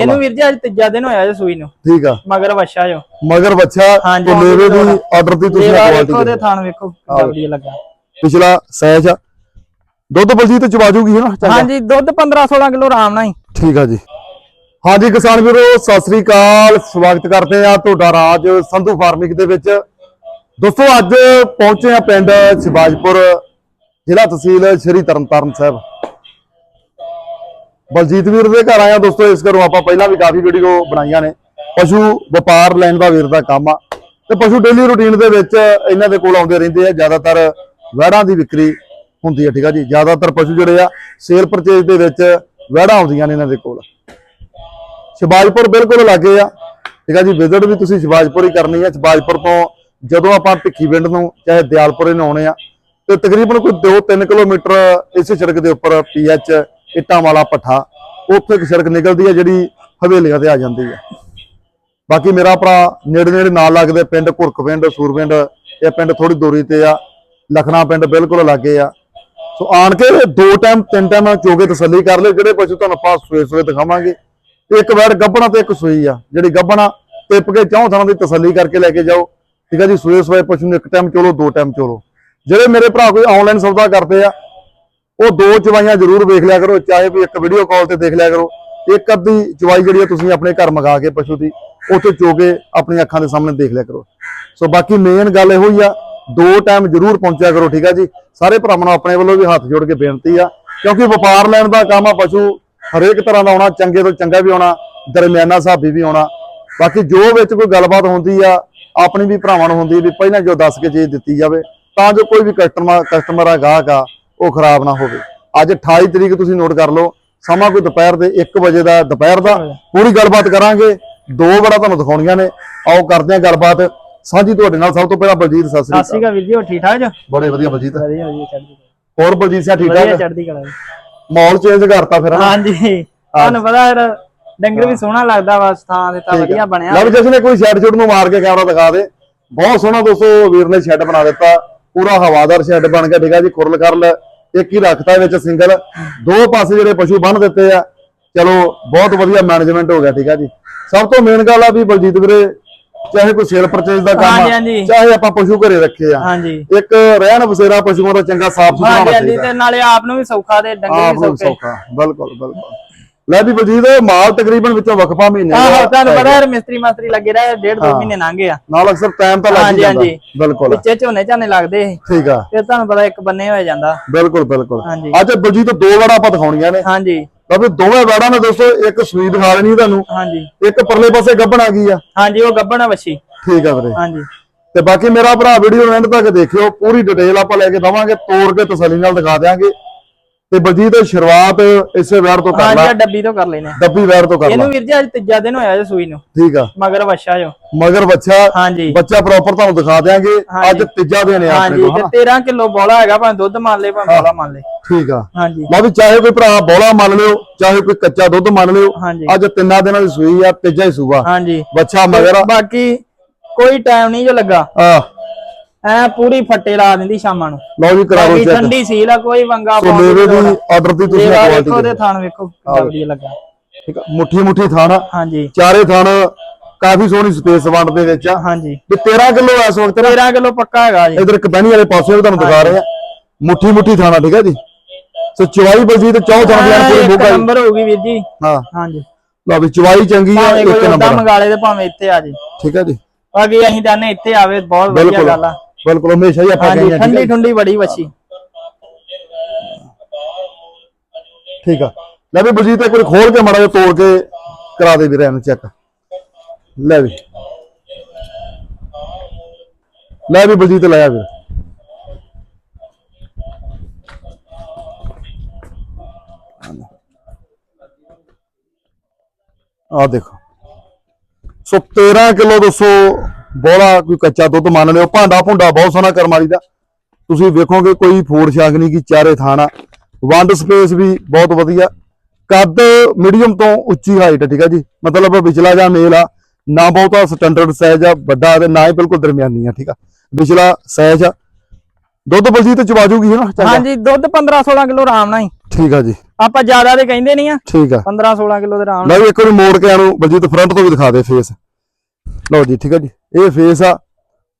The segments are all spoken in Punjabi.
ਇਹਨੂੰ ਵੀਰ ਜੀ ਅੱਜ ਤੀਜਾ ਦਿਨ ਹੋਇਆ ਜੇ ਸੂਈ ਨੂੰ। ਠੀਕ ਆ। ਮਗਰ ਵੱਛਾ ਜੋ। ਮਗਰ ਹਾਂਜੀ, ਤੇ ਲੇਵੇ ਦੀ। ਆਰਡਰ ਦੀ ਤੁਸੀਂ ਕੁਆਲਿਟੀ ਵੇਖੋ ਉਹਦੇ ਥਾਣ ਵੇਖੋ ਕਿੰਨਾ ਲੱਗਾ। ਪਿਛਲਾ ਸਹਿਜ ਆ। ਦੁੱਧ ਬਲਜੀਤ ਚਵਾ ਜੂਗੀ ਹੈ ਨਾ। ਹਾਂਜੀ ਦੁੱਧ 15 16 ਕਿਲੋ ਆਰਾਮ ਨਾਲ ਹੀ। ਠੀਕ ਆ ਜੀ। ਹਾਂਜੀ ਕਿਸਾਨ ਵੀਰੋ ਸਤਿ ਸ੍ਰੀ ਅਕਾਲ। ਸਵਾਗਤ ਕਰਦੇ ਆ ਤੁਹਾਡਾ ਰਾਜ ਸੰਧੂ ਫਾਰਮਿੰਗ ਦੇ ਵਿੱਚ। ਦੋਸਤੋ ਅੱਜ ਪਹੁੰਚੇ ਆ ਪਿੰਡ ਸ਼ਿਵਾਜਪੁਰ ਜ਼ਿਲ੍ਹਾ ਤਹਿਸੀਲ ਸ਼੍ਰੀ ਤਰਨਤਾਰਨ ਸਾਹਿਬ। ਬਲਜੀਤ ਵੀਰ ਦੇ ਘਰ ਆਇਆ ਦੋਸਤੋ, ਇਸ ਘਰੋਂ ਆਪਾਂ ਪਹਿਲਾਂ ਵੀ ਕਾਫੀ ਵੀਡੀਓ ਬਣਾਈਆਂ ਨੇ। ਪਸ਼ੂ ਵਪਾਰ ਲੈਣ ਦਾ ਵੀਰ ਦਾ ਕੰਮ ਆ। ਤੇ ਪਸ਼ੂ ਡੇਲੀ ਰੂਟੀਨ ਦੇ ਵਿੱਚ ਇਹਨਾਂ ਦੇ ਕੋਲ ਆਉਂਦੇ ਰਹਿੰਦੇ ਆ। ਜ਼ਿਆਦਾਤਰ ਵਹਿੜਾਂ ਦੀ ਵਿਕਰੀ ਹੁੰਦੀ ਹੈ ਠੀਕ ਆ ਜੀ? ਜ਼ਿਆਦਾਤਰ ਪਸ਼ੂ ਜਿਹੜੇ ਆ ਸੇਲ ਪਰਚੇਜ ਦੇ ਵਿੱਚ ਵਹਿੜਾਂ ਆਉਂਦੀਆਂ ਨੇ ਇਹਨਾਂ ਦੇ ਕੋਲ। ਸ਼ਿਵਾਜਪੁਰ ਬਿਲਕੁਲ ਲਾਗੇ ਆ, ਠੀਕ ਆ ਜੀ? ਵਿਜ਼ਿਟ ਵੀ ਤੁਸੀਂ ਸ਼ਿਵਾਜਪੁਰ ਹੀ ਕਰਨੀ ਆ। ਸ਼ਿਵਾਜਪੁਰ ਤੋਂ ਜਦੋਂ ਆਪਾਂ ਭਿੱਖੀ ਪਿੰਡ ਨੂੰ, ਚਾਹੇ ਦਿਆਲਪੁਰੇ ਨੂੰ ਆਉਣੇ ਆ, ਤੇ ਤਕਰੀਬਨ ਕੋਈ 2-3 ਕਿਲੋਮੀਟਰ ਇਸੇ ਸੜਕ ਦੇ ਉੱਪਰ ਪੀਐਚ ਇੱਟਾਂ ਵਾਲਾ ਪੱਠਾ, ਉੱਥੇ ਇੱਕ ਸੜਕ ਨਿਕਲਦੀ ਹੈ ਜਿਹੜੀ ਹਵੇਲੀਆਂ ਤੇ ਆ ਜਾਂਦੀ ਹੈ। ਬਾਕੀ ਮੇਰਾ ਭਰਾ ਨੇੜੇ ਨੇੜੇ ਨਾਲ ਲੱਗਦੇ ਪਿੰਡ, ਘੁਰਕ ਪਿੰਡ ਸੂਰਪਿੰਡ ਇਹ ਪਿੰਡ ਥੋੜੀ ਦੂਰੀ ਤੇ ਆ, ਲਖਣਾ ਪਿੰਡ ਬਿਲਕੁਲ ਲਾਗੇ ਆ। ਸੋ ਆਣ ਕੇ ਦੋ ਟਾਈਮ, ਤਿੰਨ ਟਾਈਮ ਚੋਗੇ ਤਸੱਲੀ ਕਰ ਲਿਓ ਜਿਹੜੇ ਪਸ਼ੂ ਤੁਹਾਨੂੰ ਆਪਾਂ ਸੂਏ ਸੂਏ ਦਿਖਾਵਾਂਗੇ। ਇੱਕ ਵਾਰ ਗੱਬਣਾ ਤੇ ਇੱਕ ਸੂਈ ਆ, ਜਿਹੜੀ ਗੱਬਣਾ ਟਿੱਪ ਕੇ ਚੌਂ ਥਾਂ ਦੀ ਤਸੱਲੀ ਕਰਕੇ ਲੈ ਕੇ ਜਾਓ। ਠੀਕ ਆ ਜੀ ਸੂਏ ਸੂਏ ਪਸ਼ੂ ਨੂੰ ਇੱਕ ਟਾਈਮ ਚੋਲੋ, ਦੋ ਟਾਈਮ ਚੋਲੋ। ਜਿਹੜੇ ਮੇਰੇ ਭਰਾ ਕੋਈ ਆਨਲਾਈਨ ਸੌਦਾ ਕਰਦੇ ਆ ਉਹ ਦੋ ਚਵਾਈਆਂ ਜ਼ਰੂਰ ਵੇਖ ਲਿਆ ਕਰੋ, ਚਾਹੇ ਵੀ ਇੱਕ ਵੀਡੀਓ ਕਾਲ ਤੇ ਦੇਖ ਲਿਆ ਕਰੋ। ਇੱਕ ਅੱਧੀ ਚਵਾਈ ਜਿਹੜੀ ਆ ਤੁਸੀਂ ਆਪਣੇ ਘਰ ਮੰਗਾ ਕੇ ਪਸ਼ੂ ਦੀ, ਉੱਥੇ ਚੋ ਕੇ ਆਪਣੀ ਅੱਖਾਂ ਦੇ ਸਾਹਮਣੇ ਦੇਖ ਲਿਆ ਕਰੋ। ਸੋ ਬਾਕੀ ਮੇਨ ਗੱਲ ਇਹੋ ਹੀ ਆ, ਦੋ ਟਾਈਮ ਜ਼ਰੂਰ ਪਹੁੰਚਿਆ ਕਰੋ, ਠੀਕ ਆ ਜੀ? ਸਾਰੇ ਭਰਾਵਾਂ ਨੂੰ ਆਪਣੇ ਵੱਲੋਂ ਵੀ ਹੱਥ ਜੋੜ ਕੇ ਬੇਨਤੀ ਆ, ਕਿਉਂਕਿ ਵਪਾਰ ਲੈਣ ਦਾ ਕੰਮ ਆ, ਪਸ਼ੂ ਹਰੇਕ ਤਰ੍ਹਾਂ ਦਾ ਆਉਣਾ, ਚੰਗੇ ਤੋਂ ਚੰਗਾ ਵੀ ਆਉਣਾ, ਦਰਮਿਆਨਾ ਹਿਸਾਬੀ ਵੀ ਆਉਣਾ। ਬਾਕੀ ਜੋ ਵਿੱਚ ਕੋਈ ਗੱਲਬਾਤ ਹੁੰਦੀ ਆ, ਆਪਣੀ ਵੀ ਭਰਾਵਾਂ ਨੂੰ ਹੁੰਦੀ ਵੀ ਪਹਿਲਾਂ ਜੋ ਦੱਸ ਕੇ ਚੀਜ਼ ਦਿੱਤੀ ਜਾਵੇ, ਤਾਂ ਜੋ ਕੋਈ ਵੀ ਕਸਟਮਰ ਕਸਟਮਰ ਆ, ਗਾਹਕ ਆ ਉਹ ਖਰਾਬ ਨਾ ਹੋਵੇ। ਅੱਜ 28 ਤਰੀਕ ਤੁਸੀਂ ਨੋਟ ਕਰ ਲਓ ਸਮਾਂ ਕੋਈ ਦੁਪਹਿਰ ਦੇ 1 ਵਜੇ ਦਾ ਦੁਪਹਿਰ ਦਾ ਪੂਰੀ ਗੱਲਬਾਤ ਕਰਾਂਗੇ। ਦੋ ਬੜਾ ਤੁਹਾਨੂੰ ਦਿਖਾਉਣੀਆਂ ਨੇ। ਆਓ ਕਰਦੇ ਹਾਂ ਗੱਲਬਾਤ। ਸਾਂਝੀ ਤੁਹਾਡੇ ਨਾਲ ਸਭ ਤੋਂ ਪਹਿਲਾਂ ਬਲਜੀਤ ਸਤਿ ਸ੍ਰੀ ਸਤਿ ਸ਼੍ਰੀ ਅਕਾਲ ਵੀਰ ਜੀ ਹੋ ਠੀਕ ਠਾਕ ਜੋ? ਬੜੇ ਵਧੀਆ ਬਲਜੀਤ। ਵਧੀਆ ਵਧੀਆ ਚੜ੍ਹਦੀ ਹੋਰ ਬਲਜੀਤ ਸਿੰਘ ਠੀਕ ਵਧੀਆ ਠਾਕ ਚੜ੍ਹਦੀ ਕਲਾ। ਮਾਹੌਲ ਚੇਂਜ ਕਰਤਾ ਫਿਰ? ਹਾਂਜੀ। ਤੁਹਾਨੂੰ ਪਤਾ ਫਿਰ ਡੰਗਰ ਵੀ ਸੋਹਣਾ ਲੱਗਦਾ ਵਾ ਥਾਂ ਤੇ ਤਾਂ ਵਧੀਆ ਬਣਿਆ। ਲਵ ਜਿਸ ਨੇ ਕੋਈ ਸ਼ੈੱਡ ਸ਼ੁੱਡ ਨੂੰ ਮਾਰ ਕੇ ਕੈਮਰਾ ਦਿਖਾ ਦੇ। ਬਹੁਤ ਸੋਹਣਾ ਦੋਸਤੋ ਵੀਰ ਨੇ ਸ਼ੈੱਡ ਬਣਾ ਦਿੱਤਾ। ਪੂਰਾ ਹਵਾਦਾਰ ਸ਼ੈੱਡ ਬਣ ਗਿਆ ਠੀਕ ਆ ਜੀ ਖੁਰਲ ਖਰਲ ਇੱਕ ਹੀ ਰੱਖਤਾ ਵਿੱਚ ਸਿੰਗਲ ਦੋ ਪਾਸੇ ਜਿਹੜੇ ਪਸ਼ੂ ਬੰਨ ਦਿੱਤੇ ਆ ਚਲੋ ਬਹੁਤ ਵਧੀਆ ਮੈਨੇਜਮੈਂਟ ਹੋ ਗਿਆ ਠੀਕ ਆ ਜੀ। ਸਭ ਤੋਂ ਮੇਨ ਗੱਲ ਆ ਵੀ ਬਲਜੀਤ ਵੀਰੇ ਚਾਹੇ ਕੋਈ ਸੇਲ ਪਰਚੇਜ ਦਾ ਕੰਮ ਆ। ਚਾਹੇ ਆਪਾਂ ਪਸ਼ੂ ਘਰੇ ਰੱਖੇ ਆ ਇੱਕ ਰਹਿਣ ਬਸੇਰਾ ਪਸ਼ੂਆਂ ਦਾ ਚੰਗਾ ਸਾਫ਼ ਸੁਥਰਾ ਚਾਹੀਦਾ ਤੇ ਨਾਲੇ ਆਪ ਨੂੰ ਵੀ ਸੌਖਾ ਤੇ ਡੰਗਰ ਵੀ ਸੌਖਾ ਬਿਲਕੁਲ ਬਿਲਕੁਲ। ਲੈ ਵੀ ਬਲਜੀਤ ਮਾਲ ਤਕਰੀਬਨ ਵਿੱਚੋਂ ਵਕਫਾ ਮਹੀਨੇ ਆਹੋ ਤੁਹਾਨੂੰ। ਪਤਾ ਯਾਰ ਮਿਸਤਰੀ ਮਾਸਤਰੀ ਲੱਗੇ ਰਹੇ ਡੇਢ ਦੋ ਮਹੀਨੇ ਲੰਘੇ ਆ। ਨਾਲ ਅਕਸਰ ਟਾਈਮ ਤਾਂ ਲੱਗ ਜਾਂਦਾ। ਹਾਂਜੀ। ਬਿਲਕੁਲ। ਵਿੱਚੇ ਝੋਨੇ ਝਾਨੇ ਲੱਗਦੇ ਠੀਕ ਆ। ਫਿਰ ਤੁਹਾਨੂੰ ਪਤਾ ਇੱਕ ਬੰਨੇ ਹੋ ਜਾਂਦਾ। ਬਿਲਕੁਲ ਬਿਲਕੁਲ। ਅੱਜ ਬਲਜੀਤ ਦੋ ਵੜਾ ਆਪਾਂ ਦਿਖਾਉਣੀਆਂ ਨੇ। ਹਾਂਜੀ। ਤਾਂ ਵੀ ਦੋਵੇਂ ਵੜਾਂ ਨੇ ਦੋਸਤੋ ਇੱਕ ਸੂਈ ਦਿਖਾ ਦੇਣੀ ਤੁਹਾਨੂੰ। ਹਾਂਜੀ। ਇੱਕ ਪਰਲੇ ਪਾਸੇ ਗੱਭਣ ਆ ਗਈ ਆ। ਹਾਂਜੀ ਉਹ ਗੱਬਣਾ ਵੱਛੀ। ਠੀਕ ਆ ਵੀਰੇ। ਹਾਂਜੀ। ਤੇ ਬਾਕੀ ਮੇਰਾ ਭਰਾ ਵੀਡੀਓ ਐਂਡ ਤੱਕ ਦੇਖਿਓ। ਪੂਰੀ ਡਿਟੇਲ ਆਪਾਂ ਲੈ ਕੇ ਦਵਾਂਗੇ। ਤੋੜ ਕੇ ਤਸੱਲੀ ਨਾਲ ਦਿਖਾ ਦਿਆਂਗੇ। ਤੇ ਬਲਜੀਤ ਸ਼ੁਰੂਆਤ ਇਸੇ ਵੈਰ ਤੋਂ ਕਰ ਹਾਂਜੀ ਲੈ। ਆਹ ਡੱਬੀ ਤੋਂ ਕਰ ਲੈਨੇ ਆ। ਡੱਬੀ ਵੈਰ ਤੋਂ ਕਰ ਲੈ। ਇਹਨੂੰ ਵੀਰ ਜੀ ਅੱਜ ਤੀਜਾ ਦਿਨ ਹੋਇਆ ਜੇ ਸੂਈ ਨੂੰ। ਠੀਕ ਆ। ਮਗਰ ਵੱਛਾ ਜੋ। ਮਗਰ ਬੱਚਾ ਹਾਂਜੀ। ਬੱਚਾ ਪ੍ਰੋਪਰ ਤੁਹਾਨੂੰ ਦਿਖਾ ਦਿਆਂਗੇ। ਹਾਂਜੀ। ਅੱਜ ਤੀਜਾ ਦਿਨ ਆ ਆਪਣੇ ਹਾਂਜੀ ਕੋਲ ਤੇ ਹਨਾ? 13 ਕਿਲੋ ਬੋਲਾ ਹੈਗਾ ਭਾਵੇਂ ਦੁੱਧ ਮੰਨ ਲੈ ਭਾਵੇਂ ਬੋਲਾ ਮੰਨ ਲੈ। ਠੀਕ ਆ। ਹਾਂਜੀ। ਲਓ ਵੀ ਚਾਹੇ ਕੋਈ ਭਰਾ ਬੋਲਾ ਮੰਨ ਲਿਓ ਚਾਹੇ ਕੋਈ ਕੱਚਾ ਦੁੱਧ ਮੰਨ ਲਿਓ ਹਾਂਜੀ। ਅੱਜ ਤਿੰਨਾਂ ਦਿਨਾਂ ਦੀ ਸੂਈ ਆ ਤੀਜਾ ਹੀ ਸੂਆ। ਹਾਂਜੀ। ਬੱਚਾ ਮਗਰ ਆ। ਬਾਕੀ ਕੋਈ ਟਾਈਮ ਨਹੀਂ ਜੋ ਲੱਗਾ। ਆ ਐ ਪੂਰੀ ਫੱਟੇ ਲਾ ਦਿੰਦੀ ਸ਼ਾਮਾਂ ਨੂੰ। ਲਓ ਜੀ ਕਰਾ ਲਓ ਚੈੱਕ। ਠੰਡੀ ਸੀਲ ਆ ਕੋਈ ਵੰਗਾ ਸੋ ਲੇਵੇ ਦੀ ਆਰਡਰ ਦੀ ਤੁਸੀਂ ਕੁਆਲਿਟੀ ਵੇਖੋ ਦੇ ਥਾਣ ਵੇਖੋ ਵਧੀਆ ਲੱਗਾ। ਠੀਕ ਆ ਮੁੱਠੀ ਮੁੱਠੀ ਥਾਣਾ ਹਾਂਜੀ। ਚਾਰੇ ਥਾਣ ਕਾਫੀ ਸੋਹਣੀ ਸਪੇਸ ਵੰਡ ਦੇ ਵਿੱਚ ਆ। ਹਾਂਜੀ। ਵੀ 13 ਕਿਲੋ ਇਸ ਵਕਤ ਨਾ। 13 ਕਿਲੋ ਪੱਕਾ ਹੈਗਾ ਜੀ। ਇਧਰ ਕਬੈਣੀ ਵਾਲੇ ਪਾਸੇ ਵੀ ਤੁਹਾਨੂੰ ਦਿਖਾ ਰਹੇ ਆ। ਮੁੱਠੀ ਮੁੱਠੀ ਥਾਣਾ ਠੀਕ ਹੈ ਜੀ। ਸੋ ਚਵਾਈ ਬਲਜੀਤ ਚੌ ਥਾਂ ਦੀ ਐਂ ਪੂਰੀ ਇੱਕ ਬੁੱਕਾ ਨੰਬਰ ਹੋਊਗੀ ਵੀਰ ਜੀ। ਹਾਂ। ਹਾਂਜੀ। ਲਓ ਵੀ ਚਵਾਈ ਚੰਗੀ ਆ ਭਾਵੇਂ ਇੱਕ ਕੋਈ ਨੰਬਰ ਮੰਗਾਲੇ ਤੇ ਭਾਵੇਂ ਇੱਥੇ ਆ ਜੀ। ਠੀਕ ਹੈ ਜੀ। ਬਾਕੀ ਅਸੀਂ ਜਾਣੇ ਇੱਥੇ ਆਵੇ ਬਹੁਤ ਵਧੀਆ ਗੱਲ ਆ। ਬਿਲਕੁਲ ਹਮੇਸ਼ਾ ਹੀ ਆਪਾਂ ਹਾਂਜੀ ਕਹਿੰਦੇ ਆ ਠੀਕ ਠੰਡੀ ਠੰਡੀ ਬੜੀ ਵੱਛੀ ਠੀਕ ਆ ਲੈ ਵੀ ਬਲਜੀਤ ਇੱਕ ਵਾਰੀ ਖੋਲ ਕੇ ਮੜਾ ਜਿਹਾ ਤੋੜ ਕੇ ਕਰਾ ਦੇ ਵੀਰੇ ਇਹਨੂੰ ਚੈੱਕ ਲੈ ਵੀ ਲੈ ਵੀ ਬਲਜੀਤ ਲਾਇਆ ਵੀਰ ਆ ਦੇਖੋ ਸੋ 13 ਕਿਲੋ ਦੱਸੋ ਬੋਲਾ ਕੋਈ ਕੱਚਾ ਦੁੱਧ ਮੰਨ ਲਿਓ ਭਾਂਡਾ ਭੁੰਡਾ ਬਹੁਤ ਸੋਹਣਾ ਕਰਮ ਵਾਲੀ ਦਾ। ਤੁਸੀਂ ਵੇਖੋਗੇ ਕੋਈ ਫੋੜ ਛਾਗ ਨਹੀਂ ਕੀ ਚਾਰੇ ਥਾਣਾ। ਵੰਡ ਸਪੇਸ ਵੀ ਬਹੁਤ ਵਧੀਆ। ਕੱਦ ਮੀਡੀਅਮ ਤੋਂ ਉੱਚੀ ਹਾਈਟ ਠੀਕ ਆ ਜੀ। ਮਤਲਬ ਵਿਚਲਾ ਜਾਂ ਮੇਲ ਆ ਨਾ ਬਹੁਤਾ ਸਟੈਂਡਰਡ ਸਾਈਜ਼ ਆ ਵੱਡਾ ਤੇ ਨਾ ਹੀ ਬਿਲਕੁਲ ਦਰਮਿਆਨੀ ਆ ਠੀਕ ਆ। ਵਿਚਲਾ ਸਾਈਜ਼ ਆ। ਦੁੱਧ ਬਲਜੀਤ ਚਵਾ ਜੂਗੀ ਹੈ ਨਾ ਚੰਗਾ? ਹਾਂਜੀ ਦੁੱਧ 15 16 ਕਿਲੋ ਆਰਾਮ ਨਾਲ ਹੀ। ਠੀਕ ਆ ਜੀ। ਆਪਾਂ ਜ਼ਿਆਦਾ ਤੇ ਕਹਿੰਦੇ ਨਹੀਂ ਆ। ਠੀਕ ਆ। 15 16 ਕਿਲੋ ਦੇ ਆਰਾਮ ਲੈ ਵੀ ਇੱਕ ਵਾਰੀ ਮੋੜ ਕੇ ਆਨੂੰ ਬਲਜੀਤ ਫਰੰਟ ਤੋਂ ਵੀ ਦਿਖਾ ਦੇ ਫੇਸ ਲਓ ਜੀ, ਠੀਕ ਆ ਜੀ। ਇਹ ਫੇਸ ਆ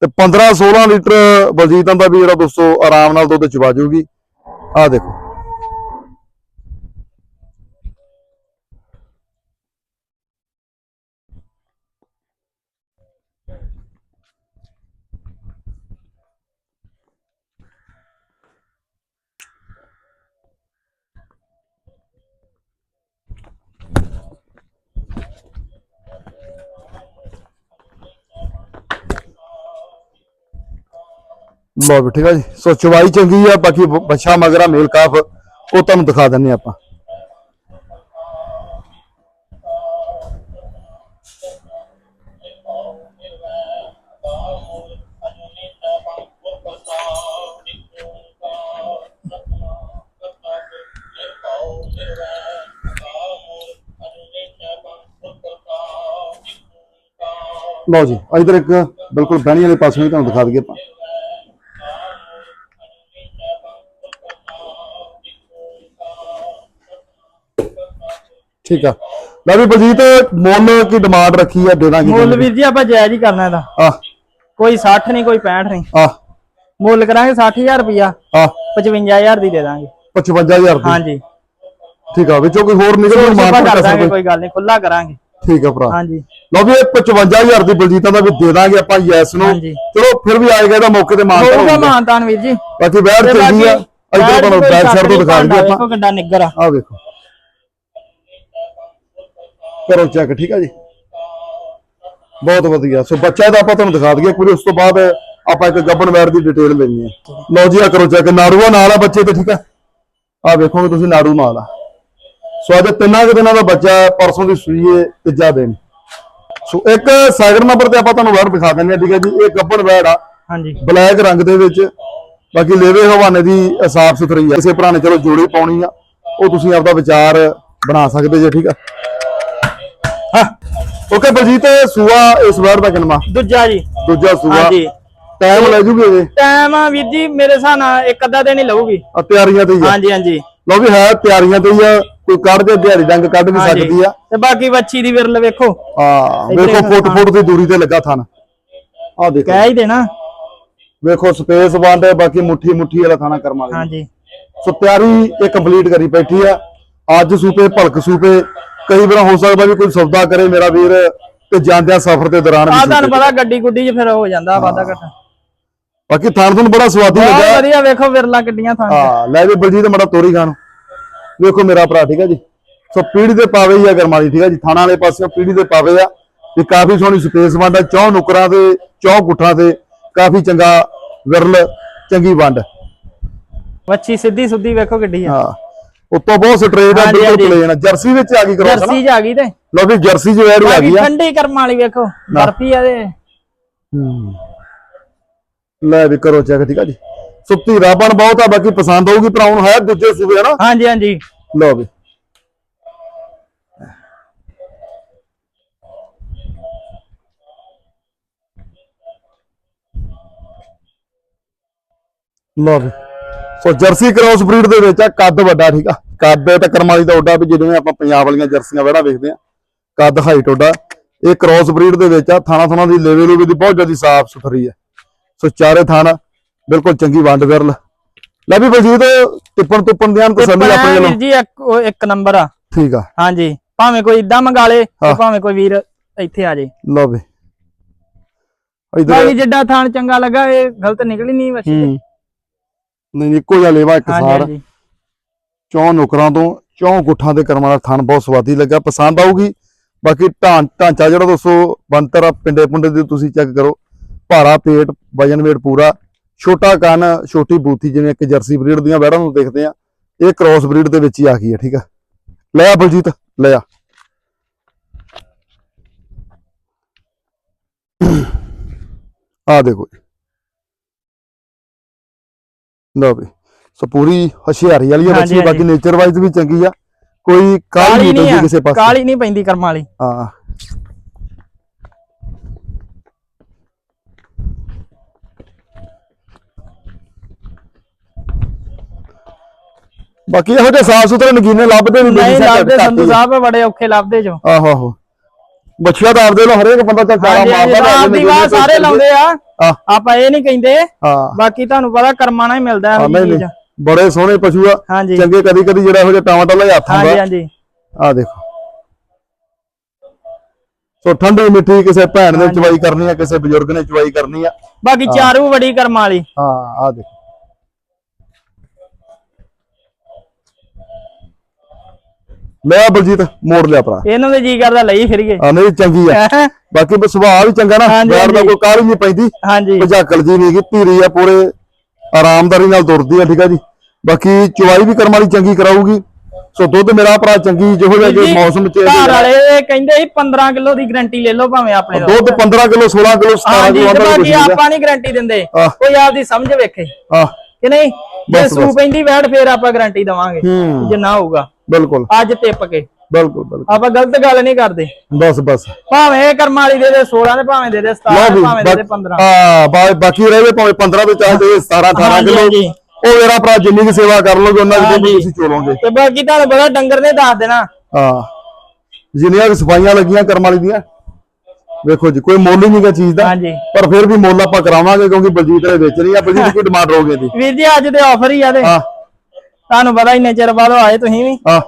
ਤੇ 15 16 ਲੀਟਰ ਬਲਜੀਤਾਂ ਦਾ ਵੀ ਜਿਹੜਾ ਦੋਸਤੋ ਆਰਾਮ ਨਾਲ ਦੁੱਧ ਚਵਾ ਜੂਗੀ। ਆ ਦੇਖੋ। ਲਓ ਵੀ ਠੀਕ ਆ ਜੀ। ਸੋ ਚਵਾਈ ਚੰਗੀ ਆ, ਬਾਕੀ ਬੱਛਾ ਮਗਰਾ ਮੇਲ ਕਾਫ, ਉਹ ਤੁਹਾਨੂੰ ਦਿਖਾ ਦਿੰਨੇ ਆਪਾਂ। ਲਓ ਜੀ ਇਧਰ ਇੱਕ ਬਿਲਕੁਲ ਬਹਿਣੀ ਵਾਲੇ ਪਾਸੇ ਵੀ ਤੁਹਾਨੂੰ ਦਿਖਾ ਦਈਏ ਆਪਾਂ। ਠੀਕ ਆ। ਲੈ ਵੀ ਬਲਜੀਤ ਮੁੱਲ ਕੀ ਡਿਮਾਂਡ ਰੱਖੀ ਆ ਦੇਣਾ ਕੀ ਮੁੱਲ ਵੀਰ ਜੀ ਆਪਾਂ ਜਾਇਜ਼ ਹੀ ਕਰਨਾ ਇਹਦਾ। ਆ। ਕੋਈ 60 ਨਹੀਂ ਕੋਈ 65 ਨਹੀਂ। ਆ। ਮੁੱਲ ਕਰਾਂਗੇ 60000 ਰੁਪਿਆ ਆ। 55000 ਦੀ ਦੇ ਦਾਂਗੇ। 55000 ਦੀ? ਹਾਂਜੀ। ਠੀਕ ਆ ਵਿੱਚੋਂ ਕੋਈ ਹੋਰ ਨਿਕਲ ਆਪਾਂ ਮਾਰ ਕਰ ਦਾਂਗੇ ਕੋਈ? ਗੱਲ ਨਹੀਂ ਖੁੱਲਾ ਕਰਾਂਗੇ। ਠੀਕ ਆ ਭਰਾ। ਹਾਂਜੀ। ਲਓ ਵੀ ਇਹ 55000 ਦੀ ਬਲਜੀਤਾਂ ਦਾ ਵੀ ਦੇ ਦਾਂਗੇ ਆਪਾਂ ਯੈਸ ਨੂੰ। ਚਲੋ ਫਿਰ ਵੀ ਆਏਗਾ ਇਹਦਾ ਮੌਕੇ ਤੇ ਮਾਰ ਹੋਊਗਾ ਮਾਨਤਾਨ ਵੀਰ ਜੀ। ਬਾਕੀ ਬੈਠ ਤੇ ਚੰਗੀ ਆ। ਇਧਰ ਤੁਹਾਨੂੰ ਕੋਈ ਬੈਕ ਸਾਈਡ ਤੋਂ ਦਿਖਾ ਭਾਂਡਾ ਆਪਾਂ। ਵੇਖੋ ਕਿੱਡਾ ਨਿੱਗਰ ਆ। ਆ ਵੇਖੋ। ਕਰੋ ਚੈੱਕ ਠੀਕ ਆ ਜੀ? ਬਹੁਤ ਵਧੀਆ। ਸੋ ਬੱਚਾ ਦਾ ਆਪਾਂ ਤੁਹਾਨੂੰ ਦਿਖਾ ਦਈਏ ਪੂਰੀ ਉਸ ਤੋਂ ਬਾਅਦ ਆਪਾਂ ਇੱਕ ਗੱਬਨ ਵੈਰ ਦੀ ਡਿਟੇਲ ਲੈਣੀ ਹੈ। ਲਓ ਜੀ ਆ ਕਰੋ ਚੈੱਕ ਨਾੜੂਆ ਨਾਲ ਆ ਬੱਚੇ ਤੇ ਠੀਕ ਆ? ਆ ਵੇਖੋਗੇ ਤੁਸੀਂ ਨਾੜੂ ਨਾਲ ਆ। ਸੋ ਅੱਜ ਤਿੰਨਾਂ ਦਿਨਾਂ ਦਾ ਬੱਚਾ ਪਰਸੋਂ ਦੀ ਸੂਈ ਹੈ ਤੀਜਾ ਦਿਨ। ਸੋ ਇੱਕ ਸੈਕਿੰਡ ਨੰਬਰ ਤੇ ਆਪਾਂ ਤੁਹਾਨੂੰ ਵੈਰ ਦਿਖਾ ਦਿੰਦੇ ਆ ਠੀਕ ਹੈ ਜੀ? ਇਹ ਗੱਬਨ ਵੈਰ ਆ। ਹਾਂਜੀ। ਬਲੈਕ ਰੰਗ ਦੇ ਵਿੱਚ ਬਾਕੀ ਲੇਵੇ ਹਵਾਨੇ ਦੀ ਸਾਫ਼ ਸੁਥਰੀ ਆ। ਕਿਸੇ ਭਰਾ ਨੇ ਚਲੋ ਜੋੜੀ ਪਾਉਣੀ ਆ ਉਹ ਤੁਸੀਂ ਆਪਦਾ ਵਿਚਾਰ ਬਣਾ ਸਕਦੇ ਜੇ ਠੀਕ ਆ? ਹਾਂ। ਓਕੇ ਬਲਜੀਤ ਸੂਆ ਇਸ ਵਾਰ ਦਾ ਕਿੰਨਾ? ਦੂਜਾ ਜੀ। ਦੂਜਾ ਸੂਆ। ਹਾਂਜੀ। ਟਾਈਮ ਲੈ ਜੂਗੇ ਜੇ ਟਾਈਮ ਆ ਵੀਰ ਜੀ ਮੇਰੇ ਹਿਸਾਬ ਨਾਲ ਇੱਕ ਅੱਧਾ ਦਿਨ ਹੀ ਲਊਗੀ। ਆ ਤਿਆਰੀਆਂ ਤੇ ਹੀ ਆ। ਹਾਂਜੀ ਹਾਂਜੀ। ਲੋ ਵੀ ਹੈ ਤਿਆਰੀਆਂ ਤੇ ਹੀ ਆ। ਕੋਈ ਕੱਢ ਦੇ ਦਿਹਾੜੀ ਡੰਗ ਕੱਢ ਵੀ ਹਾਂਜੀ। ਸਕਦੀ ਆ। ਤੇ ਬਾਕੀ ਵੱਛੀ ਦੀ ਵਿਰਲ ਵੇਖੋ। ਇੱਧਰ ਵੇਖੋ ਫੁੱਟ। ਫੁੱਟ ਦੀ ਦੂਰੀ ਤੇ ਲੱਗਾ ਥਣ। ਆ ਦੇਖੋ। ਕਹਿ ਹੀ ਦੇਣਾ। ਵੇਖੋ ਸਪੇਸ ਵੰਡ ਬਾਕੀ ਮੁੱਠੀ ਮੁੱਠੀ ਵਾਲਾ ਥਾਣਾ ਕਰਮ ਵਾਲੀ। ਹਾਂਜੀ। ਸੋ ਤਿਆਰੀ ਇਹ ਕੰਪਲੀਟ ਕਰੀ ਬੈਠੀ ਆ। ਅੱਜ ਸੂਪੇ ਭਲਕ ਸੂਪੇ। ਕਈ ਵਾਰ ਹੋ ਸਕਦਾ ਵੀ ਕੋਈ ਸੌਦਾ ਕਰੇ ਮੇਰਾ ਵੀਰ ਤੇ ਜਾਂਦਿਆਂ ਸਫ਼ਰ ਦੇ ਦੌਰਾਨ ਆ ਤੁਹਾਨੂੰ। ਪਤਾ ਗੱਡੀ ਗੁੱਡੀ 'ਚ ਫਿਰ ਹੋ ਜਾਂਦਾ ਵਾਦਾ ਘਟਾ। ਬਾਕੀ ਥਾਣ ਤੁਹਾਨੂੰ ਬੜਾ ਸਵਾਦੀ ਬਹੁਤ ਲੱਗਾ ਵਧੀਆ ਵੇਖੋ ਵਿਰਲਾ ਕਿੱਡੀਆਂ ਥਾਂ ਹਾਂ ਲੈ ਵੀ ਬਲਜੀਤ ਮੜਾ ਤੋਰੀ ਖਾਨ ਵੇਖੋ ਮੇਰਾ ਭਰਾ ਠੀਕ ਹੈ ਜੀ। ਸੋ ਪੀੜੀ ਦੇ ਪਾਵੇ ਹੀ ਆ ਗਰਮਾਲੀ ਠੀਕ ਹੈ ਜੀ। ਥਾਣਾ ਵਾਲੇ ਪਾਸੇ ਪੀੜੀ ਦੇ ਪਾਵੇ ਆ। ਤੇ ਕਾਫੀ ਸੋਹਣੀ ਸਪੇਸ ਵੰਡ ਆ ਚੌ ਨੁਕਰਾਂ ਤੇ ਚੌ ਗੁੱਠਾਂ ਤੇ ਕਾਫੀ ਚੰਗਾ ਵਿਰਲ ਚੰਗੀ ਵੰਡ। ਵੱਛੀ ਸਿੱਧੀ ਸੁੱਧੀ ਵੇਖੋ ਕਿੱਡੀ ਆ। ਹਾਂ। ਉੱਤੋਂ ਬਹੁਤ ਸਟ੍ਰੇਟ ਆ ਹਾਂਜੀ, ਬਿਲਕੁਲ ਹਾਂਜੀ। ਪਲੇਨ ਆ। ਜਰਸੀ ਵਿੱਚ ਆ ਗਈ ਕਰੋ ਜਰਸੀ 'ਚ ਆ ਗਈ ਤੇ। ਲੋ ਵੀ ਜਰਸੀ ਜੋ ਐਡੀ ਆ ਬਾਕੀ ਗਈ ਆ। ਠੰਡੀ ਕਰਮ ਵਾਲੀ ਵੇਖੋ ਬਰਫੀ ਆ ਦੇ ਲੈ ਵੀ ਕਰੋ ਚੈੱਕ ਠੀਕ ਆ ਜੀ। ਸੁੱਤੀ ਰਾਬਣ ਬਹੁਤ ਆ ਬਾਕੀ ਪਸੰਦ ਆਊਗੀ ਭਰਾਉਣ ਹੈ ਦੂਜੇ ਸੂਬੇ ਹਨਾ? ਹਾਂਜੀ ਹਾਂਜੀ। ਲਓ ਵੀ। ਲਓ ਵੀ। ਸੋ ਜਰਸੀ ਕ੍ਰਾਸ ਬਰੀਡ ਦੇ ਵਿੱਚ ਆ ਕੱਦ ਵੱਡਾ ਠੀਕ ਆ? ਕੱਦ ਤੇ ਕਰਮਾਲੀ ਦਾ ਓਡਾ ਵੀ ਜਿਵੇਂ ਆਪਾਂ ਪੰਜਾਬ ਵਾਲੀਆਂ ਜਰਸੀਆਂ ਵੜਾ ਵੇਖਦੇ ਆ ਕੱਦ ਹਾਈਟ ਓਡਾ ਇਹ ਕ੍ਰਾਸ ਬਰੀਡ ਦੇ ਵਿੱਚ ਆ ਥਾਣਾ ਥਾਣਾ ਦੀ ਲੈਵਲ ਲੂਵੇ ਦੀ ਬਹੁਤ ਜ਼ਿਆਦਾ ਸਾਫ਼ ਸੁਥਰੀ ਆ। ਸੋ ਚਾਰੇ ਥਾਣਾ ਬਿਲਕੁਲ ਚੰਗੀ ਵੰਡ ਵਿਰਲ। ਲੈ ਵੀ ਬਲਜੀਤ ਟਿੱਪਣ ਟੁੱਪਣ ਦੀਆਂ ਤਸੱਲੀ ਆਪਣੇ ਵੱਲੋਂ? ਜੀ ਇੱਕ ਨੰਬਰ ਆ। ਠੀਕ ਆ। ਹਾਂਜੀ ਭਾਵੇਂ ਕੋਈ ਇਦਾਂ ਮੰਗਾ ਲੇ। ਭਾਵੇਂ ਕੋਈ ਵੀਰ ਇੱਥੇ ਆ ਜੇ। ਲਓ ਵੀ। ਇਧਰ ਜਿੱਡਾ ਥਾਣ ਚੰਗਾ ਲੱਗਾ ਇਹ ਗਲਤ ਨਿਕਲੀ ਨਹੀਂ ਤੇ। ਨਹੀਂ ਇੱਕੋ ਜਿਹਾ ਲੇਵਾ ਇੱਕ ਹਾਂਜੀ ਸਾਰ ਹਾਂਜੀ। ਚੌਂ ਨੁਕਰਾਂ ਤੋਂ ਚੌਂ ਗੁੱਠਾਂ ਦੇ ਕਰਮ ਵਾਲਾ ਥਣ ਬਹੁਤ ਸਵਾਦੀ ਲੱਗਾ ਪਸੰਦ ਆਊਗੀ। ਬਾਕੀ ਢਾਂ ਢਾਂਚਾ ਜਿਹੜਾ ਦੋਸਤੋ ਬੰਤਰ ਆ ਪਿੰਡੇ ਪੁੰਡੇ ਦੀ ਤੁਸੀਂ ਚੈੱਕ ਕਰੋ। ਭਾਰਾ ਪੇਟ ਵਜਨ ਵੇਟ ਪੂਰਾ। ਛੋਟਾ ਕੰਨ ਛੋਟੀ ਬੂਥੀ ਜਿਵੇਂ ਇੱਕ ਜਰਸੀ ਬਰੀਡ ਦੀਆਂ ਵੈੜਾਂ ਨੂੰ ਦੇਖਦੇ ਆ ਇਹ ਕ੍ਰਾਸ ਬਰੀਡ ਦੇ ਵਿੱਚ ਹੀ ਆ ਗਈ ਹੈ ਠੀਕ ਆ। ਲੈ ਆ ਬਲਜੀਤ ਲੈ ਆ। ਆ ਦੇਖੋ ਜੀ। ਲਓ ਵੀ ਸੋ ਪੂਰੀ ਹੁਸ਼ਿਆਰੀ ਵਾਲੀ ਆ ਹਾਂਜੀ, ਬੱਚੀ ਬਾਕੀ ਹਾਂਜੀ। ਨੇਚਰ ਵਾਈਜ਼ ਵੀ ਚੰਗੀ ਆ। ਕੋਈ ਕਾਲੀ ਕਾਲੀ ਨਹੀਂ ਨਹੀਂ ਆ ਕਿਸੇ ਪਾਸੇ। ਕਾਲੀ ਨਹੀਂ ਪੈਂਦੀ ਕਰਮ ਵਾਲੀ। ਹਾਂ। ਬਾਕੀ ਇਹੋ ਜਿਹੇ ਸਾਫ਼ ਸੁਥਰੇ ਨਗੀਨੇ ਲੱਭਦੇ ਨਹੀਂ ਨਹੀਂ ਹੀ ਸੰਧੂ। ਸਾਹਿਬ ਬੜੇ ਔਖੇ ਲੱਭਦੇ ਜੋ। ਆਹੋ ਆਹੋ। ਬੱਚਿਆ ਤਾਂ ਆਪਦੇ ਲੋ ਹਰੇਕ ਬੰਦਾ ਚੱਲ ਚਾਰਾ ਹਾਂਜੀ ਹਾਂਜੀ ਮਾਰਦਾ ਆਪ ਦੀ ਵਾਹ ਸਾਰੇ ਲਾਉਂਦੇ ਆ। ਆਪਾਂ ਇਹ ਨਹੀਂ ਕਹਿੰਦੇ ਬਾਕੀ ਤੁਹਾਨੂੰ ਪਤਾ ਕਰਮਾਂ ਨਾਲ ਹੀ ਮਿਲਦਾ ਹਾਂ, ਹੈ ਨਹੀਂ ਚੀਜ਼। ਬੜੇ ਸੋਹਣੇ ਪਸ਼ੂ ਆ। ਹਾਂਜੀ। ਚੰਗੇ ਕਦੀ ਕਦੀ ਜਿਹੜਾ ਇਹੋ ਜਿਹਾ ਟਮਾਟਰ ਲਈ ਹੱਥ ਹਾਂਜੀ ਹੁੰਦਾ। ਹਾਂਜੀ ਆ ਦੇਖੋ। ਸੋ ਠੰਡੀ ਮਿੱਠੀ ਕਿਸੇ ਭੈਣ ਨੇ ਚਵਾਈ ਕਰਨੀ ਆ ਕਿਸੇ ਬਜ਼ੁਰਗ ਨੇ ਚਵਾਈ ਕਰਨੀ ਆ। ਬਾਕੀ ਚਾਰੂ ਬੜੀ ਕਰਮਾਂ ਵਾਲੀ। ਹਾਂ ਆ ਦੇਖੋ। ਲੈ ਬਲਜੀਤ ਮੋੜ ਲਿਆ ਭਰਾ। ਇਹਨੂੰ ਵੀ ਜੀ ਕਰਦਾ ਲਈ ਫਿਰੀਏ ਆ ਨਹੀਂ ਚੰਗੀ ਆ। ਹੈਂ? ਬਾਕੀ ਬਸ ਸੁਭਾਅ ਵੀ ਚੰਗਾ ਨਾ ਬੈਠ ਦਾ। ਕੋਈ ਕਾਹਲੀ ਨਹੀਂ ਪੈਂਦੀ। ਹਾਂਜੀ। ਭਜਾਕਲ ਜੀ ਨਹੀਂ ਗੀ ਧੀਰੀ ਆ ਪੂਰੇ ਆਰਾਮਦਾਰੀ ਨਾਲ ਤੁਰਦੀ ਆ ਠੀਕ ਆ ਜੀ। ਬਾਕੀ ਚੁਆਈ ਵੀ ਕਰਮ ਵਾਲੀ ਚੰਗੀ ਕਰਾਊਗੀ। ਸੋ ਦੁੱਧ ਮੇਰਾ ਭਰਾ ਚੰਗੀ ਜਿਹੋ ਜਿਹਾ ਜੀ, ਕਿ ਮੌਸਮ ਚ ਘਰ ਵਾਲੇ ਕਹਿੰਦੇ ਸੀ 15 ਕਿਲੋ ਦੀ ਗਰੰਟੀ ਲੈ ਲਓ ਭਾਵੇਂ ਆਪਣੇ ਦੁੱਧ 15 ਕਿਲੋ 16 ਕਿਲੋ 17 ਹਾਂਜੀ ਕਿਲੋ ਬਾਕੀ ਆਪਾਂ ਨਹੀਂ ਗਰੰਟੀ ਦਿੰਦੇ। ਕੋਈ ਆਪਦੀ ਸਮਝ ਵੇਖੇ। ਆ ਕਿ ਨਹੀਂ? ਜੇ ਸੂ। ਪੈਂਦੀ ਵੈਟ ਫੇਰ ਆਪਾਂ ਗਰੰਟੀ ਦਵਾਂਗੇ। ਹੂੰ। ਜਿੰਨਾ ਹੋਊਗਾ। ਬਿਲਕੁਲ। ਅੱਜ ਟਿਪ ਕੇ। ਬਿਲਕੁਲ ਬਿਲਕੁਲ। ਆਪਾਂ ਗਲਤ ਗੱਲ ਨਹੀਂ ਕਰਦੇ। ਬਸ ਬਸ। ਭਾਵੇਂ ਇਹ ਕਰਮ ਵਾਲੀ ਦੇ ਦੇ 16 ਤੇ ਭਾਵੇਂ ਦੇ ਦੇ 17 ਲਓ ਤੇ ਭਾਵੇਂ ਦੇ ਦੇ 15 ਹਾਂ ਬਾਕੀ ਰਹਿ ਗਏ ਭਾਵੇਂ 15 ਤੇ ਚਾਹੇ ਤੇ 17 18 ਹਾਂਜੀ, ਕਿਲੋ। ਉਹ ਮੇਰਾ ਭਰਾ ਜਿੰਨੀ ਕੁ ਸੇਵਾ ਕਰ ਲੋਗੇ ਉਹਨਾਂ ਦੀ। ਤੁਸੀਂ ਚੋਲੋਗੇ। ਤੇ ਬਾਕੀ ਤੁਹਾਨੂੰ ਬੜਾ ਡੰਗਰ ਨੇ ਦੱਸ ਦੇਣਾ। ਹਾਂ। ਜਿੰਨੀਆਂ ਸਫਾਈਆਂ ਲੱਗੀਆਂ ਕਰਮ ਵਾਲੀ ਦੀਆਂ। ਵੇਖੋ ਜੀ ਕੋਈ ਮੁੱਲ ਨਹੀਂਗਾ ਚੀਜ਼ ਦਾ। ਪਰ ਫਿਰ ਵੀ ਮੁੱਲ ਆਪਾਂ ਕਰਾਵਾਂਗੇ ਕਿਉਂਕਿ ਬਲਜੀਤ ਨੇ ਵੇਚਣੀ ਆ। ਬਲਜੀਤ ਕੀ ਡਿਮਾਂਡ ਰਹੋਗੇ ਦੀ ਵੀਰ ਜੀ ਅੱਜ ਤੇ ਆਫਰ ਹੀ ਆ ਤੇ। ਹਾਂ। ਤੁਹਾਨੂੰ ਪਤਾ ਇੰਨੇ ਚਿਰ ਬਾਅਦ ਆਏ ਤੁਸੀਂ ਵੀ? ਹਾਂ।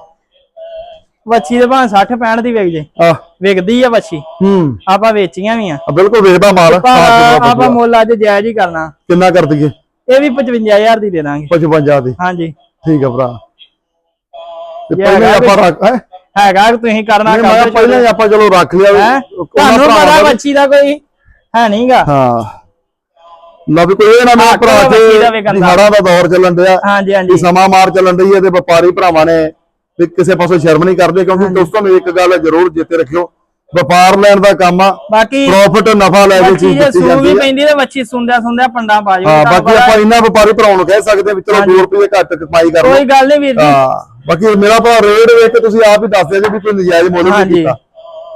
ਵੱਛੀ ਦੇ ਭਾਵੇਂ 60 65 ਦੀ ਵਿਕ ਜੇ। ਹਾਂ। ਵਿਕਦੀ ਆ ਵੱਛੀ। ਹੂੰ। ਆਪਾਂ ਵੇਚੀਆਂ ਵੀ ਆ। ਆ ਬਿਲਕੁਲ ਵੇਖਦਾ ਮਾਲ। ਆਪਾਂ ਆ। ਮੁੱਲ ਅੱਜ ਜਾਇਜ਼ ਹੀ ਕਰਨਾ। ਕਿੰਨਾ ਕਰ ਦਈਏ? ਇਹ ਵੀ 55000 ਦੀ ਦੇ ਦਾਂਗੇ। 55 ਦੀ। ਹਾਂਜੀ। ਠੀਕ ਆ ਭਰਾ। ਤੇ ਪਹਿਲਾਂ ਹੀ ਆਪਾਂ ਰੱਖ ਹੈ? ਹੈਗਾ ਕਿ ਤੁਸੀਂ ਕਰਨਾ ਮੈਂ ਪਹਿਲਾਂ ਹੀ ਆਪਾਂ ਚਲੋ ਰੱਖ ਲਿਆ ਵੀ ਹੈਂ? ਉਹਨਾਂ ਤੁਹਾਨੂੰ ਭਰਾਵਾਂ ਪਤਾ ਦਾ ਵੀ- ਦਾ ਕੋਈ ਹੈ ਨਹੀਂਗਾ ਹਾਂ। ਵੀ ਕੋਈ ਇਹ ਨਾ ਮੇਰੇ ਹਾਂ, ਭਰਾ ਤੇ। ਦਿਹਾੜਾ ਦਾ ਦੌਰ ਚੱਲਣ ਡਿਆ। ਹਾਂਜੀ ਹਾਂਜੀ। ਸਮਾਂ ਮਾਰ ਚੱਲਣ ਡਈ ਹੈ ਤੇ ਵਪਾਰੀ ਭਰਾਵਾਂ ਨੇ ਵੀ ਕਿਸੇ ਪਾਸੋਂ ਸ਼ਰਮ ਨਹੀਂ ਕਰਦੇ ਕਿਉਂਕਿ ਦੋਸਤੋ ਨੂੰ ਇੱਕ ਗੱਲ ਜ਼ਰੂਰ ਚੇਤੇ ਰੱਖਿਓ। ਵਪਾਰ ਲੈਣ ਦਾ ਕੰਮ ਆ ਬਾਕੀ ਪ੍ਰੋਫਿਟ ਨਫਾ ਲੈ ਕੇ ਚੀਜ਼ ਦਿੱਤੀ ਜਾਂਦੀ ਵੀ ਪੈਂਦੀ ਤੇ ਵੱਛੀ ਸੁੰਦਿਆ ਸੁੰਦਿਆ ਪੰਡਾ ਪਾ ਜਾਊ ਹਾਂ ਬਾਕੀ ਆਪਾਂ ਇੰਨਾ ਵਪਾਰੀ ਭਰਾਵਾਂ ਨੂੰ ਕਹਿ ਸਕਦੇ ਵੀ ਚਲੋ 2 ਰੁਪਏ ਘੱਟ ਕਮਾਈ ਕਰ ਲਓ। ਕੋਈ ਗੱਲ ਨਹੀਂ ਵੀਰ ਜੀ। ਹਾਂ ਬਾਕੀ ਮੇਰਾ ਭਰਾ ਰੇਟ ਵੇਖ ਕੇ ਤੁਸੀਂ ਆਪ ਹੀ ਦੱਸ ਦਿਓ ਵੀ ਕੋਈ ਨਜਾਇਜ਼ ਮੁੱਲ ਨਹੀਂ। ਕੀਤਾ।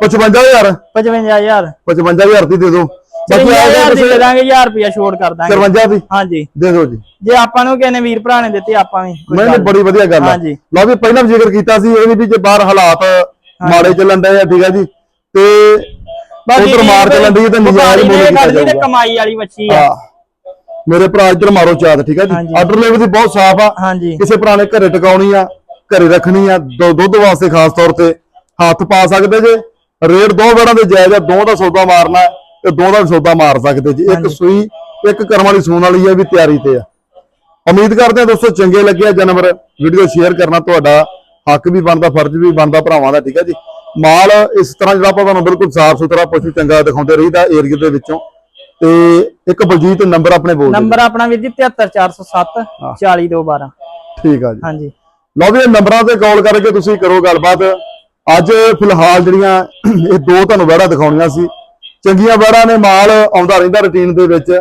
55000 55000 55000 ਦੀ ਦੇ ਦਿਓ। ਬਾਕੀ ਆ 55000 ਦੀ ਤੁਸੀਂ ਦੇ ਦਾਂਗੇ 1000 ਰੁਪਿਆ ਛੋੜ ਕਰ ਦਾਂਗੇ। 53 ਦੀ? ਹਾਂਜੀ। ਦੇ ਦਿਓ ਜੀ। ਜੇ ਆਪਾਂ ਨੂੰ ਕਿਸੇ ਨੇ ਵੀਰ ਭਰਾ ਨੇ ਦਿੱਤੀ ਆਪਾਂ ਵੀ ਕੋਈ ਮੈਂ ਗੱਲ ਨਹੀਂ ਬੜੀ ਵਧੀਆ ਗੱਲ ਆ। ਹਾਂਜੀ। ਲਓ ਵੀ ਪਹਿਲਾਂ ਵੀ ਜ਼ਿਕਰ ਕੀਤਾ ਸੀ ਇਹ ਨਹੀਂ ਵੀ ਜੇ ਬਾਹਰ ਹਾਲਾਤ ਮਾੜੇ ਚੱਲਣ ਡਏ ਆ ਠੀਕ ਆ ਜੀ। ਤੇ ਬਾਕੀ ਉਧਰ ਮਾਰ ਚੱਲਣ ਡਈ ਹੈ ਤੇ ਨਜਾਇਜ਼ ਮੁੱਲ ਕੀਤਾ ਕਰਨੀ ਤੇ ਜਾਊਗਾ। ਕਮਾਈ ਵਾਲੀ ਵੱਛੀ ਆ। ਹਾਂ। ਮੇਰੇ ਭਰਾ ਇੱਧਰ ਮਾਰੋ ਚਾਤ ਠੀਕ ਆ ਜੀ। ਹਾਂਜੀ। ਆਰਡਰ ਲੈਵਲ ਦੀ ਬਹੁਤ ਸਾਫ਼ ਆ। ਹਾਂਜੀ। ਕਿਸੇ ਭਰਾ ਨੇ ਘਰੇ ਟਿਕਾਉਣੀ ਆ ਘਰੇ ਰੱਖਣੀ ਆ ਦੁ- ਦੁੱਧ ਵਾਸਤੇ ਖਾਸ ਤੌਰ ਤੇ ਹੱਥ ਪਾ ਸਕਦੇ ਜੇ। ਰੇਟ ਦੋ ਵੇੜਾਂ ਦੇ ਜਾਇਜ਼ ਆ ਦੋ ਦਾ ਸੌਦਾ ਮਾਰਨਾ। ਹੈ ਤੇ ਦੋ ਦਾ ਸੌਦਾ ਮਾਰ ਸਕਦੇ ਜੀ। ਇੱਕ ਸੂਈ ਇੱਕ ਕਰਮ ਵਾਲੀ ਸੂਣ ਵਾਲੀ ਆ ਵੀ ਤਿਆਰੀ ਤੇ ਆ। ਉਮੀਦ ਕਰਦੇ ਆ ਦੋਸਤੋ ਚੰਗੇ ਲੱਗਿਆ ਜਾਨਵਰ। ਵੀਡੀਓ ਸ਼ੇਅਰ ਕਰਨਾ ਤੁਹਾਡਾ ਹੱਕ ਵੀ ਬਣਦਾ ਫਰਜ਼ ਵੀ ਬਣਦਾ ਭਰਾਵਾਂ ਦਾ ਠੀਕ ਹੈ ਜੀ? ਮਾਲ ਇਸ ਤਰ੍ਹਾਂ ਜਿਹੜਾ ਆਪਾਂ ਤੁਹਾਨੂੰ ਬਿਲਕੁਲ ਸਾਫ਼ ਸੁਥਰਾ ਪਸ਼ੂ ਚੰਗਾ ਦਿਖਾਉਂਦੇ ਰਹੀਦਾ ਏਰੀਆ ਦੇ ਵਿੱਚੋਂ। ਤੇ ਇੱਕ ਬਲਜੀਤ ਨੰਬਰ ਆਪਣੇ ਬੋਲ ਨੰਬਰ ਆਪਣਾ ਵੀਰ ਜੀ 73407 40212 ਠੀਕ ਆ ਜੀ। ਹਾਂਜੀ। ਲਓ ਵੀ ਇਹ ਨੰਬਰਾਂ ਤੇ ਕਾਲ ਕਰਕੇ ਤੁਸੀਂ ਕਰੋ ਗੱਲਬਾਤ। ਅੱਜ ਫਿਲਹਾਲ ਜਿਹੜੀਆਂ ਇਹ ਦੋ ਤੁਹਾਨੂੰ ਵੜਾ ਦਿਖਾਉਣੀਆਂ ਸੀ। ਚੰਗੀਆਂ ਵੜਾ ਨੇ ਮਾਲ ਆਉਂਦਾ ਰਹਿੰਦਾ ਰੁਟੀਨ ਦੇ ਵਿੱਚ।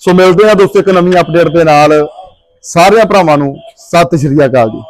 ਸੋ ਮਿਲਦੇ ਆ ਦੋਸਤੋ ਇੱਕ ਨਵੀਂ ਅਪਡੇਟ ਦੇ ਨਾਲ। ਸਾਰਿਆਂ ਭਰਾਵਾਂ ਨੂੰ ਸਤਿ ਸ਼੍ਰੀ ਅਕਾਲ ਜੀ।